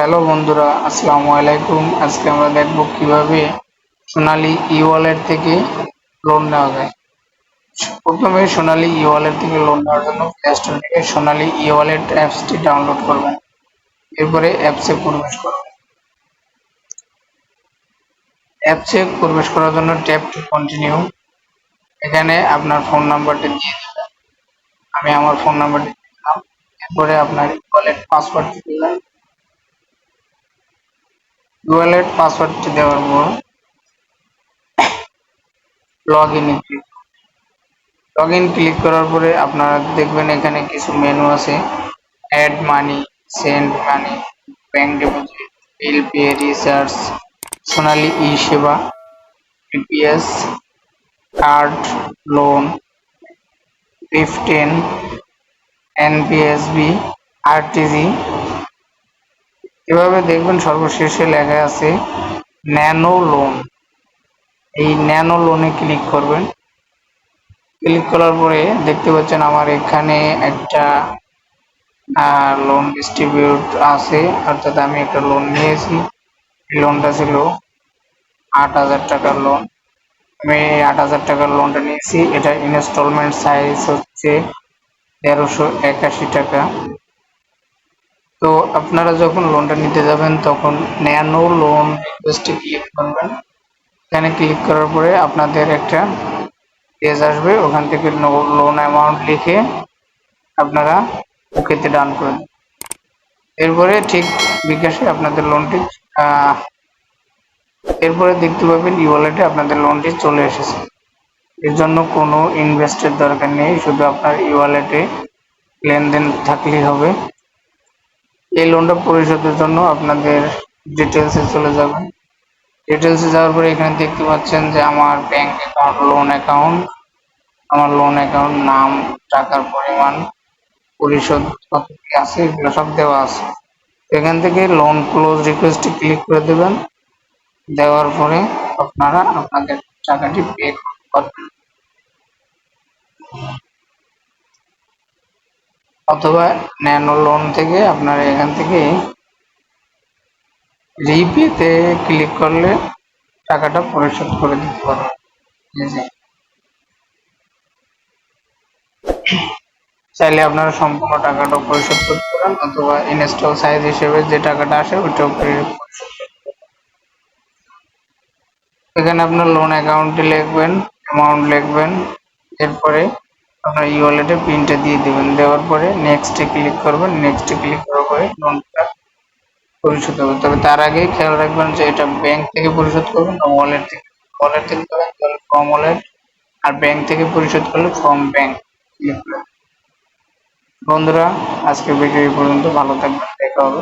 Hello বন্ধুরা, আসসালামু আলাইকুম। আজকে আমরা দেখব কীভাবে সোনালী ই ওয়ালেট থেকে লোন নেওয়া যায়। প্রথমে সোনালী ই ওয়ালেট থেকে লোন নেওয়ার জন্য প্লে থেকে সোনালী ই ওয়ালেট অ্যাপসটি ডাউনলোড করবেন এরপরে অ্যাপসে প্রবেশ করবেন অ্যাপসে প্রবেশ করার জন্য ট্যাপ টু কন্টিনিউ এখানে আপনার ফোন নাম্বারটি দিয়ে দেবেন আমি আমার ফোন নাম্বারটি দিলাম। এরপরে আপনার ওয়ালেট পাসওয়ার্ডটি দিবেন ওয়ালেট পাসওয়ার্ডটি দেওয়ার পর log in click log in click করার পরে আপনারা দেখবেন এখানে কিছু মেনু আছে। Add money send money bank deposit bill pay recharge Sonali e Sheba PPS card loan fifteen NPSB RTG এভাবে দেখবেন সর্বশেষে লেখা আছে ন্যানো লোন এই ন্যানো লোনে ক্লিক করবেন। ক্লিক করার পরে দেখতে পাচ্ছেন আমার এখানে একটা লোন ডিস্ট্রিবিউট আছে। অর্থাৎ আমি একটা লোন নিয়েছি। লোনটা ছিল আট হাজার টাকার লোন আমি আট হাজার টাকার লোনটা নিয়েছি। এটা ইনস্টলমেন্ট সাইজ হচ্ছে তেরোশো একাশি টাকা। তো আপনারা যখন লোনটা নিতে যাবেন, তখন ন্যানো লোন রিকোয়েস্টে ক্লিক করবেন। এখানে ক্লিক করার পরে আপনাদের একটা পেজ আসবে। ওখান থেকে লোন অ্যামাউন্ট লিখে আপনারা ওকেতে ডান করে দেন। এরপরে ঠিক বিকাশে আপনাদের লোনটি এরপরে দেখতে পাবেন ই ওয়ালেটে আপনাদের লোনটি চলে এসেছে। এর জন্য কোনো ইনভেস্টের দরকার নেই। শুধু আপনার ই ওয়ালেটে লেনদেন থাকলেই হবে। এই লোনটা পরিশোধের জন্য আপনাদের ডিটেলসে চলে যাবেন। ডিটেলসে যাওয়ার পরে এখানে দেখতে পাচ্ছেন যে আমার ব্যাংক অ্যাকাউন্ট লোন অ্যাকাউন্ট আমার লোন অ্যাকাউন্ট নাম, টাকার পরিমাণ পরিশোধ কত কি আছে, এগুলো সব দেওয়া আছে। এখান থেকে লোন ক্লোজ রিকোয়েস্টে ক্লিক করে দেবেন। দেওয়ার পরে আপনারা আপনাদের টাকাটি পে করবেন অথবা ন্যানো লোন থেকে আপনারা এখান থেকে রিপিতে ক্লিক করলে টাকাটা পরিশোধ করে দিতে পারবেন। চাইলে আপনারা সম্পূর্ণ টাকাটা পরিশোধ করতে পারেন অথবা ইনস্টল সাইজ হিসেবে যে টাকাটা আসে ওইটাও এখানে আপনার লোন অ্যাকাউন্টে লিখবেন অ্যামাউন্ট লিখবেন, এরপরে আপনার ই ওয়ালেটে পিনটা দিয়ে দিবেন। দেওয়ার পরে নেক্সটে ক্লিক করবেন। নেক্সটে ক্লিক করার পরে লোনটা পরিশোধ হবে। তবে তার আগে খেয়াল রাখবেন যে এটা ব্যাংক থেকে পরিশোধ করবেন না ওয়ালেট থেকে। ওয়ালেট থেকে করেন তাহলে ফর্ম ওয়ালেট আর ব্যাংক থেকে পরিশোধ করলে ফর্ম ব্যাংক করবেন বন্ধুরা আজকে ভিডিও এই পর্যন্ত। ভালো থাকবেন। দেখা হবে।